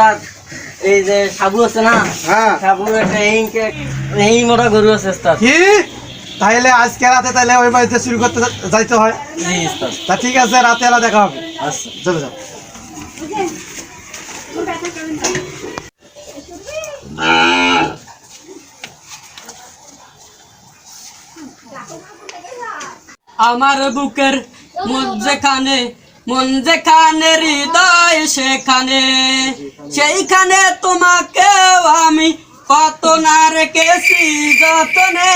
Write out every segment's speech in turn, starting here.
উস্তাদ এই যে সাবু আছে না হ্যাঁ। একটা এই এই মোটা গরু আছে কি? তাইলে আজকে রাতে তাইলে ওই বাড়িতে শুরু করতে যাইতে হয়? তা ঠিক আছে রাতে এলা দেখা হবে। আচ্ছা। চলে যাও আমার বুকের মন যেখানে মন যেখানে হৃদয় সেখানে। সেইখানে তোমাকেও আমি। কত না রেখেছি যতনে।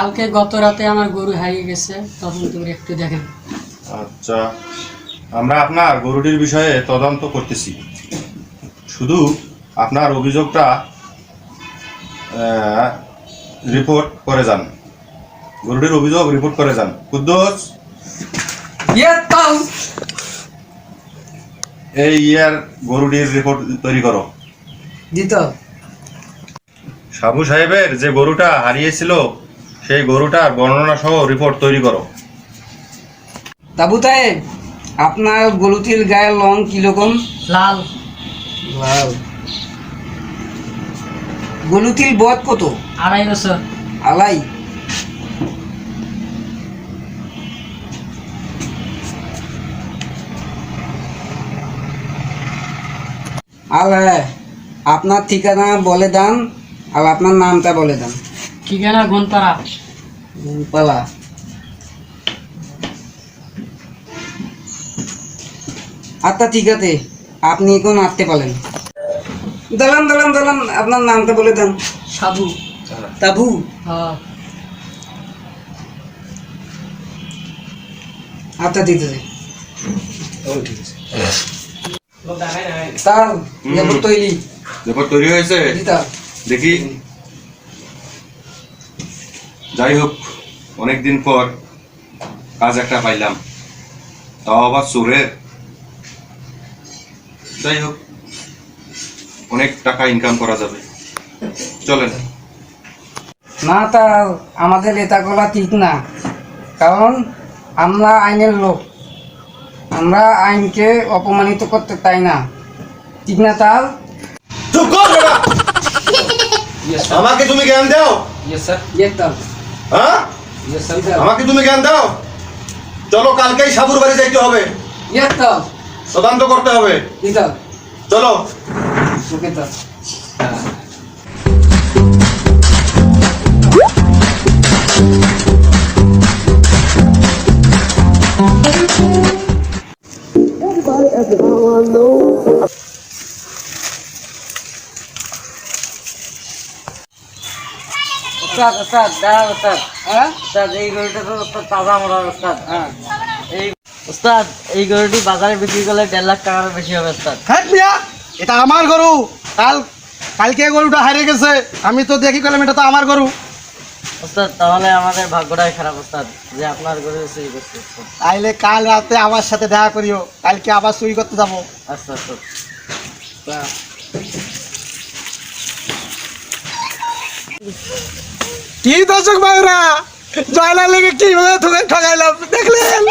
কালকে গত রাতে আমার গরু হারিয়ে গেছে তখন তুমি একটু দেখেন। আচ্ছা আমরা আপনার গরুটির বিষয়ে তদন্ত করতেছি। শুধু আপনার অভিযোগটা রিপোর্ট করে যান। গরুটির অভিযোগ রিপোর্ট করে যান। কুদ্দোস! এই ইয়ার গরুটির রিপোর্ট তৈরি করো। দিত। সাবু সাহেবের যে গরুটা হারিয়েছিল সেই গরুটার বর্ণনা সহ রিপোর্ট তৈরি করো। তাবু সাহেব আপনার গরুটির গায়ের রং কীরকম? লাল। লাল। গরুটির বধ কত? আড়াই বছর। আলাই আর হ্যাঁ, আপনার ঠিকানা বলে দেন আর আপনার নামটা বলে দেন। ঠিকানা ঘনপাড়া পালা আচ্ছা ঠিক আছে আপনি এখন আসতে পারেন দালান দালান দালান আপনার নামটা বলে দেন। সাবু তাবু? হ্যাঁ। আচ্ছা ঠিক আছে। তার লেবু তৈরি। রিপোর্ট তৈরি হয়েছে? দেখি। যাই হোক। অনেকদিন পর কাজ একটা পাইলাম। তাও আবার চোরের যাই হোক অনেক টাকা ইনকাম করা যাবে। চলেন। না তার আমাদের এটা করা ঠিক না। কারণ আমরা আইনের লোক। আমরা আইনকে অপমানিত করতে চাই না। ঠিক না কর আমাকে তুমি জ্ঞান দাও? যেতাম হ্যাঁ? আমাকে তুমি জ্ঞান দাও। চলো কালকেই সাবুর বাড়ি যাইতে হবে। তদন্ত করতে হবে। চলো। ওকে তো ওস্তাদ ওস্তাদ। হ্যাঁ? এই গরুটা তো তাজা মরা ওস্তাদ হ্যাঁ। এই ওস্তাদ এই গরুটি বাজারে বিক্রি করলে দেড় লাখ টাকার বেশি হবে ওস্তাদ হ্যাঁ মিয়া এটা আমার গরু। কাল কালকে গরুটা হারিয়ে গেছে। আমি তো দেখি করলাম এটা তো আমার গরু। ওস্তাদ তাহলে আমাদের ভাগ্যটাই খারাপ ওস্তাদ যে আপনার ঘরে চুরি করতে তাইলে কাল রাতে আমার সাথে দেখা করিও। কালকে আবার চুরি করতে যাব। আচ্ছা আচ্ছা। কি দর্শক ভাইরা? জয়লাল লেগে কীভাবে ঠকাই ঠকাইলাম? দেখলেন?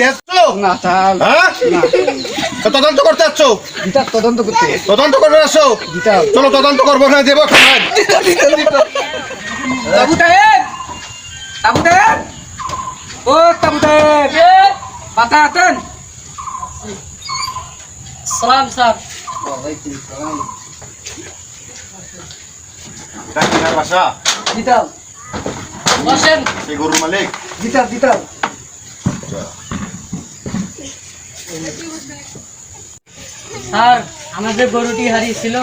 তুমি কি এখানে দেখছ না তাহলে হ্যাঁ? না। তো তদন্ত করতে যাচ্ছ গীতার তদন্ত করতে তদন্ত করবে আসছো? গীতা। চলো তদন্ত করব না দেবো খান তাবু সাহেব তাবু সাহেব ও তাবু সাহেব পাতা আছেন সালাম স্যার। এটা কিনার বাসা গীতা। বসেন। সেই গরুর মালিক? গীতা গীতা। স্যার আমাদের গরুটি হারিয়েছিল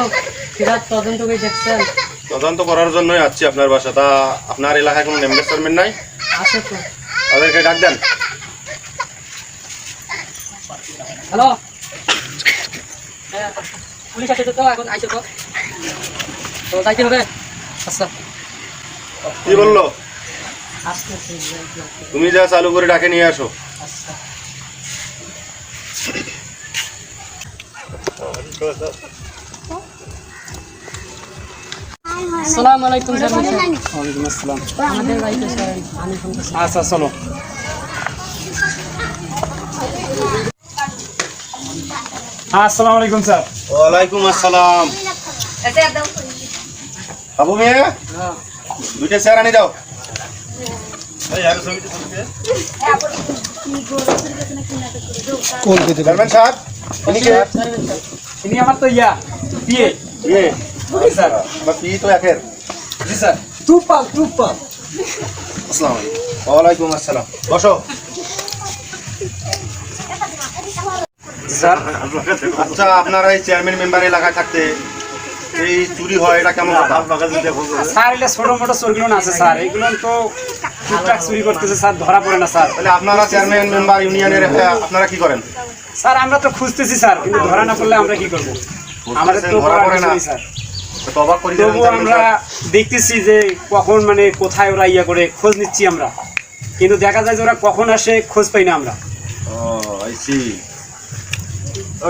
সেটা তদন্ত করে দেখছেন তদন্ত করার জন্যই আসছি আপনার বাসা। তা আপনার এলাকায় কোনো চেয়ারম্যান নাই? আছে তো। তাদেরকে ডাক দেন। হ্যালো? হ্যাঁ, পুলিশ আছে তো এখন আইসো তো। তো যাইতে হবে? আচ্ছা। কি বলল? তুমি যা চালু করে ডাকে নিয়ে আসো। আচ্ছা। আসসালামু আলাইকুম স্যার। ওয়ালাইকুম আসসালাম। আমাদের বাড়িতে স্যার আমি ফোন করছি আচ্ছা চলো। আসসালামু আলাইকুম স্যার। ওয়ালাইকুম আসসালাম। বাবু মেয়ে? দুইটা চেয়ার আনি দাও। ছবিটা। চেয়ারম্যান সাহেব। ইনি কে? ইনি আমার তো ইয়া বিয়ে জি স্যার? আমার পি তো একের। জি স্যার। তুপাল তুপাল আসসালামু আলাইকুম। ওয়ালাইকুম আসসালাম। বসো। স্যার আচ্ছা আপনারা এই চেয়ারম্যান মেম্বার এলাকায় থাকতে এই চুরি হয় এটা কেমন স্যার এগুলো ছোট মোটো চোরগুলো আছে স্যার। এগুলো তো টুকটাক চুরি করতেছে স্যার ধরা পড়ে না স্যার। তাহলে আপনারা চেয়ারম্যান মেম্বার ইউনিয়নের আপনারা কি করেন? স্যার আমরা তো খুঁজতেছি স্যার কিন্তু ধরা না পড়লে আমরা কি করব? আমাদের তো ধরা পড়ে না। স্যার। তবু আমরা দেখতেছি যে কখন মানে কোথায় ওরা ইয়া করে খোঁজ নিচ্ছি আমরা। কিন্তু দেখা যায় যে ওরা কখন আসে খোঁজ পাই না আমরা। ও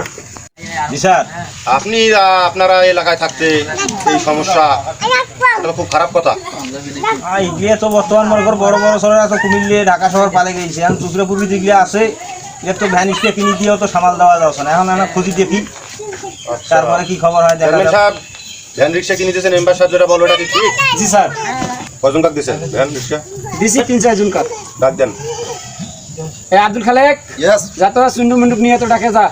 জি স্যার। আপনি আপনারা এলাকায় থাকতে এই সমস্যা এটা খুব খারাপ কথা। এগুলো তো বর্তমান মনে করো বড় বড় শহরে আছে কুমিল্লে ঢাকা শহর পালে গেছে। এখন দুসরা যেগুলো আছে এর তো ভ্যান স্টে কিনে দিয়েও তো সামাল দেওয়া যাচ্ছে না। এখন আমরা খুঁজি দেখি তারপরে কি খবর হয় দেখা সাহেব ভ্যান রিক্সা কিনে দিয়েছেন মেম্বার সাহেব যেটা বলো এটা কি ঠিক? জি স্যার। কজন কাক দিয়েছেন ভ্যান রিক্সা? দিছি তিন চারজন কাপ ডাক দেন। এ আব্দুল খালেক ইয়েস যা তো সুন্ডু মুন্ডুক নিয়ে তো ডাকে যা।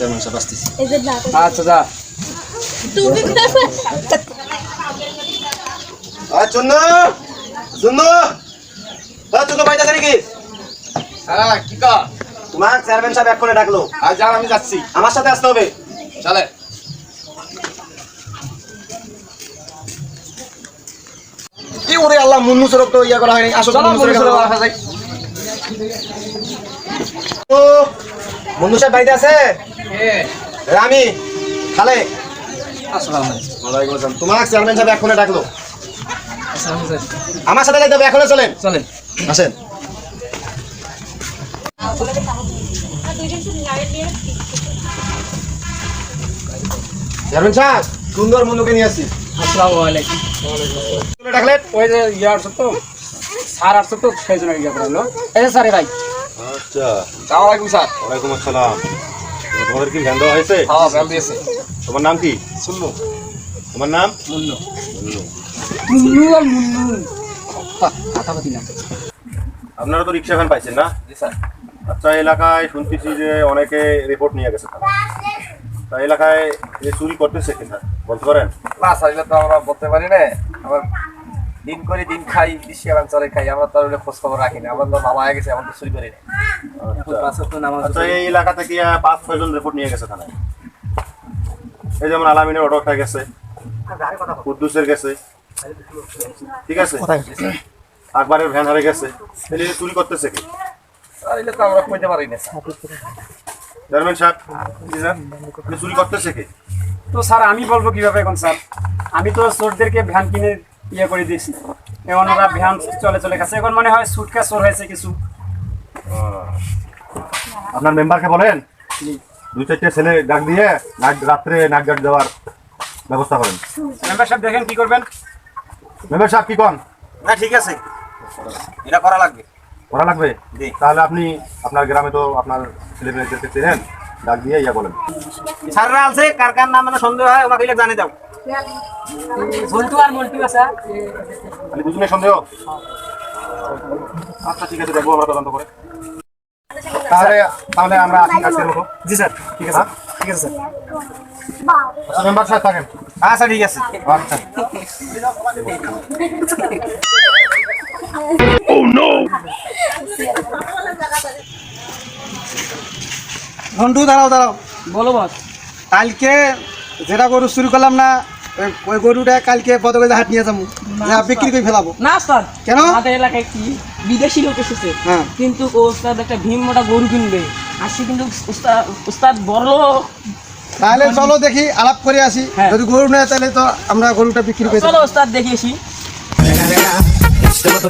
Is it not? আচ্ছা যা চন্ন! চন্ন! হ্যাঁ চন্ন বাইতে আছে নাকি? হ্যাঁ কি কা তোমার চেয়ারম্যান সাহেব এক্ষুনি ডাকলো। আর যান আমি যাচ্ছি। আমার সাথে আসতে হবে। চলে। কি ওরে আল্লাহ মুন্নু সরক তো ইয়া করা হয়নি। আসো মুন্নু ও মুন্নু সাহেব বাড়িতে আছে? রামি খালে আসসালাম তোমার চেয়ারম্যান সাহেব ডাকলো। আমার সাথে যাইতে হবে এখনও চলেন। চলেন। আসেন। চেয়ারম্যান সাহেব সুন্দর মুন্নুকে নিয়ে আসছি আসসালামু আলাইকুম। ডাকলেন। ওই যে ইয়ে আসছো তো স্যার আসছো তো সেই জন্য ইয়ে করালো। এই স্যারে ভাই। আচ্ছা। সালাম আলাইকুম স্যার। ওয়ালাইকুম আসসালাম। তোমাদের কি ভ্যান দেওয়া হয়েছে? হ্যাঁ দিয়েছে। তোমার নাম কি? শুনলো তোমার নাম? মুন্নু। মুন্নু। মুন্নু আর মুন্নু। কথা বলি আপনারা তো রিক্সা ভ্যান পাইছেন না? আচ্ছা এলাকায় শুনতেছি যে অনেকে রিপোর্ট নিয়ে গেছে। তা এলাকায় যে চুরি করতেছে কিনা বলতে পারেন? না চাইলে তো আমরা বলতে পারি না আবার দিন করে দিন খাই বিশ্বের খাই আমরা তো আর খোঁজ খবর রাখি না আমার তো মামা হয়ে গেছে আমার তো চুরি করি না। আচ্ছা। এই এলাকা থেকে পাঁচ ছয় জন রিপোর্ট নিয়ে গেছে থানায়। এই যেমন আলামিনের অটোটা গেছে কুদ্দুসের গেছে ঠিক আছে? আকবরের ভ্যান হারে গেছে তাহলে চুরি করতেছে কি? চাইলে তো আমরা কইতে পারি না চেয়ারম্যান সাহেব জি স্যার চুরি করতেছে কি? তো স্যার আমি বলব কীভাবে এখন স্যার? আমি তো চোরদেরকে ভ্যান কিনে ইয়ে করে দিয়েছি। এখন ওরা ভ্যান চলে চলে গেছে। এখন মনে হয় সুটকা চোর হয়েছে কিছু। আপনার মেম্বারকে বলেন দুই চারটে ছেলে ডাক দিয়ে নাক রাত্রে নাক ডাক দেওয়ার ব্যবস্থা করেন। মেম্বার সাহেব দেখেন কি করবেন? মেম্বার সাহেব কি কন? না ঠিক আছে। এটা করা লাগবে। করা লাগবে? জি। তাহলে আপনি আপনার গ্রামে তো আপনার ছেলেমেয়েদেরকে চেনেন ডাক দিয়ে ইয়া বলেন। স্যাররা আছে কার কার নাম মানে সন্দেহ হয় ওনাকে জানিয়ে দাও। আর আছে। দুজনে সন্দেহ? আচ্ছা ঠিক আছে দেখব আমরা তদন্ত করে। তাহলে তাহলে আমরা আসি আজকের মতো জি স্যার ঠিক আছে। ঠিক আছে স্যার। আচ্ছা মেম্বার সাহেব থাকেন। আচ্ছা ঠিক আছে। আচ্ছা। ঘন্টু দাঁড়াও দাঁড়াও। বলো বস। কালকে যেটা গরু চুরি করলাম না ওই- গরুটা কালকে পদকে হাট নিয়ে যাব বিক্রি করে ফেলাবো। না স্যার। কেন? আমাদের এলাকায় কি বিদেশি লোক এসেছে। হ্যাঁ। কিন্তু ও উস্তাদ একটা ভীম মোটা গরু কিনবে। আর সে কিন্তু উস্তাদ উস্তাদ বড় তাহলে চলো দেখি আলাপ করে আসি। হ্যাঁ। যদি গরু নেয় তাহলে তো আমরা গরুটা বিক্রি করে চলো উস্তাদ দেখিয়েছি উস্তাদ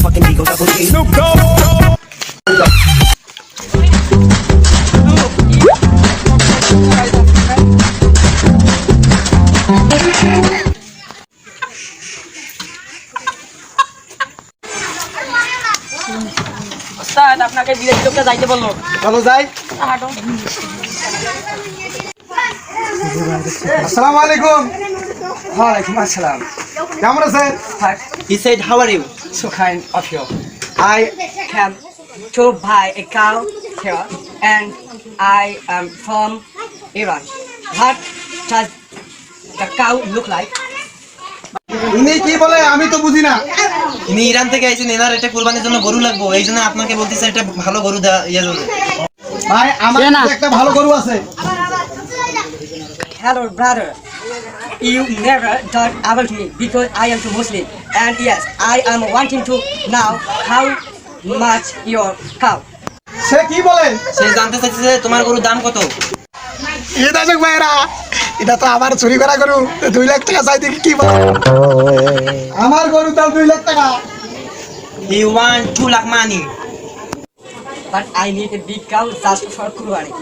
আপনাকে বিদেশি লোকটা যাইতে বলল চলো যাই আসসালামু আলাইকুম ওয়ালাইকুম আসসালাম কেমন আছেন He said, how are you? So kind of you. I came to buy a cow here and I am from Iran. What does the cow look like? ইনি কি বলে আমি তো বুঝি না ইনি ইরান থেকে আইছেন এনার এটা কুরবানির জন্য গরু লাগবো এই জন্য আপনাকে বলতেছে এটা ভালো গরু দেওয়া ইয়ে জন্য ভাই আমার কাছে একটা ভালো গরু আছে Hello, brother. You never done about me because I am too Muslim. And yes, I am wanting to know how much your cow. সে কি বলে সে জানতে চাইছে তোমার গরুর দাম কত এ দর্শক ভাইরা এটা তো আমার চুরি করা গরু দুই লাখ টাকা চাই দেখি কি আমার গরু তাও দুই লাখ টাকা হি one two lakh money But I need a big cow just for Kurwani.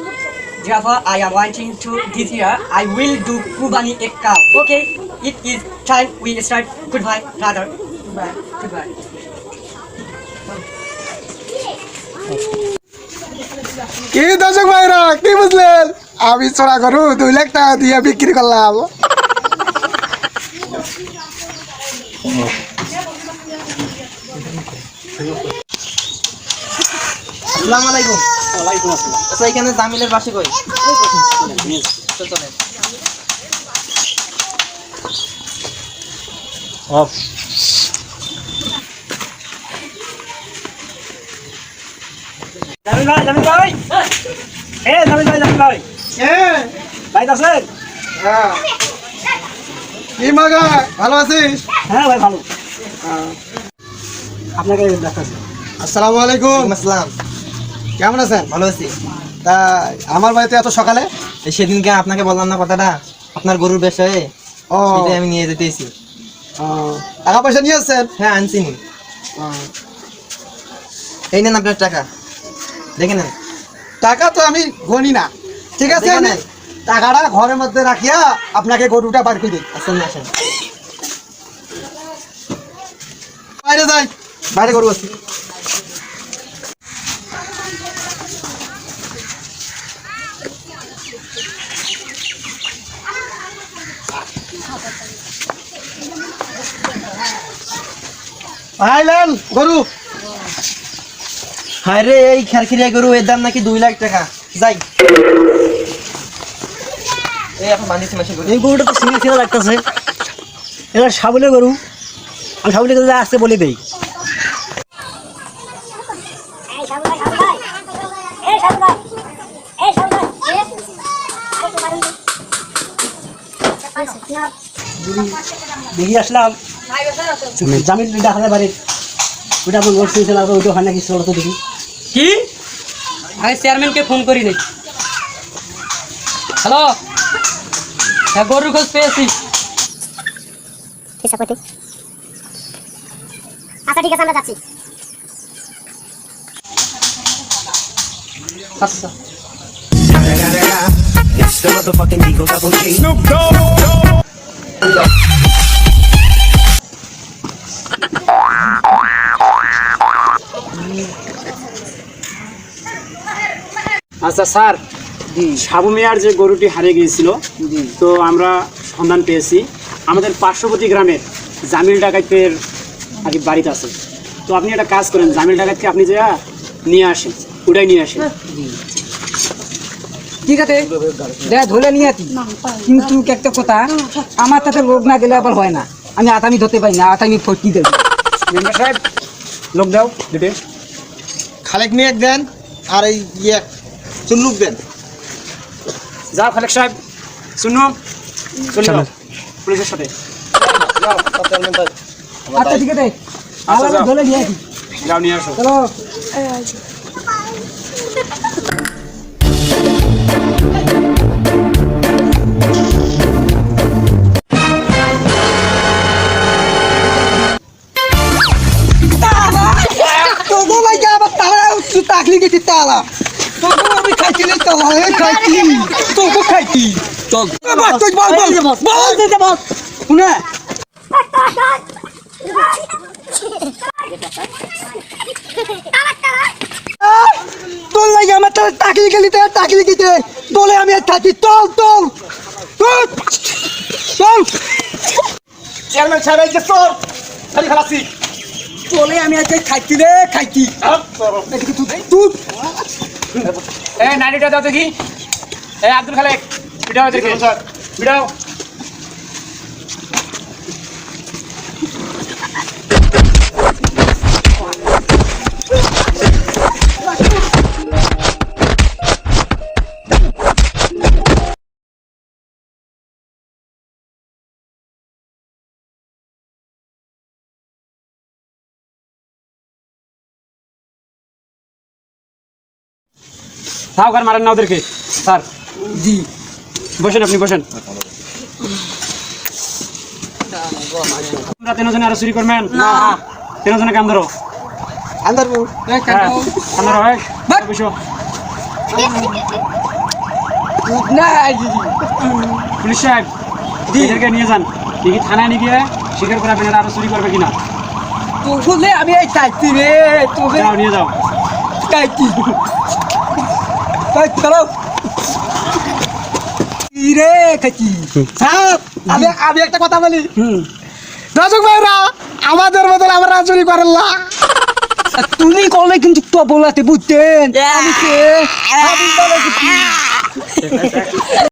Therefore, I am wanting to this year. I will do Kubani a cow. Okay, it is time we start. Goodbye, brother. Goodbye. Goodbye. কি দর্শক ভাইরা কি বুঝলেন আমি চোরা গরু দুই লাখ টাকা দিয়ে বিক্রি করলাম। আসসালামু আলাইকুম। ওয়ালাইকুম আসসালাম আচ্ছা এখানে জামিলের বাসে কই? তো চলেন অফ। জামিল ভাই জামিল ভাই। এ জামিল ভাই জামিল ভাই। বাইত আছেন হ্যাঁ। কি মাগা ভালো আছিস? হ্যাঁ ভাই ভালো। আপনাকে দেখাচ্ছি। আসসালামু আলাইকুম। আসসালাম। কেমন আছেন? ভালো আছি। তা আমার বাড়িতে এত সকালে? সেদিনকে আপনাকে বললাম না কথাটা? আপনার গরুর বিষয়ে ও। আমি নিয়ে যেতেছি টাকা পয়সা নিয়ে আসছেন? হ্যাঁ আনছি নি এই নেন আপনার টাকা। দেখে নেন। টাকা তো আমি গনি না। ঠিক আছে টাকাটা ঘরের মধ্যে রাখিয়া আপনাকে গরুটা বার করে দিই। আসেন আসেন। বাইরে যাই। বাইরে গরু আইলেন গরু। হায় রে এই খেরখিরিয়া গরু এর দাম নাকি দুই লাখ টাকা। যাই। এই গরুটা তো লাগতেছে। এটা সাবলে গরু। আমি সাবলে গরু আসতে বলে দেই। এই সাবু ভাই সাবু ভাই। এই সাবু ভাই। এই সাবু ভাই। এই তো মারুন না দেখি আসলাম। জামিল দেখা যায় বাড়ির। ওটা আমার বলছি ওইটা হয় নাকি চলো দেখি। কি? আমি চেয়ারম্যানকে ফোন করি নাই হ্যালো হ্যাঁ গরুর খোঁজ পেয়েছি। আচ্ছা ঠিক আছে আমরা যাচ্ছি। আচ্ছা। আচ্ছা স্যার। সাবু মিয়ার যে গরুটি হারিয়ে গিয়েছিল তো আমরা সন্ধান পেয়েছি। আমাদের পার্শ্ববর্তী গ্রামের জামিল ডাকাতের আর কি বাড়িতে আছে। তো আপনি একটা কাজ করেন জামিল ডাকাতকে আপনি যে নিয়ে আসেন ওটাই নিয়ে আসেন। ঠিক আছে দেখ ধরে নিয়ে কিন্তু একটা কথা আমার তাতে লোক না গেলে আবার হয় না। আমি আতামি ধরতে পারি না আতামি ফটকি দেবো। মেম্বার সাহেব লোক দাও দুটো। খালেক মিয়াক দেন আর এই ইয়ে চুল্লুক দেন। যাও খালেক সাহেব শুনো চলে যাও পুলিশের সাথে আচ্ছা ঠিক আছে আলাদা ধরে নিয়ে আতি যাও নিয়ে আসো চলো তোকে খাইছি তোকে খাইছি চল। তুই বল বল। বল। দিতে বল। শুনে। তোর লাগে আমার তারা টাকলি গেলি তারা টাকলি গেছে তোলে আমি আর থাকি চল চল। চল। চল। চেয়ারম্যান সাহেব এই যে চোর খালি খালাসি তোলে আমি আজকে খাইছি রে খাইছি এদিকে তুই। তুই এই নাইনটিটা দাও দেখি। এই আব্দুল খালেক পিটাও দেখি। পিটাও তাও কার মারেন না ওদেরকে। স্যার জি। বসেন আপনি বসেন। তোমরা তিনজনে আরও চুরি করবেন? না। তিনজনে কাম ধরো। আন্দার হ্যাঁ কাম বসো। পুলিশ সাহেব এদেরকে নিয়ে যান। দেখি থানায় নিয়ে গিয়ে স্বীকার করাবেন এরা আরও চুরি করবে কিনা? তোকে আমি এই চাইছি রে তোকে নিয়ে যাও। চাইছি। তাই চলো। কি? রে কাকি স্যার আমি আমি একটা কথা বলি। দর্শক ভাইরা আমাদের বদলে আমরা চুরি করেন না। তুমি করলে কিন্তু তো বলাতে বুঝতেন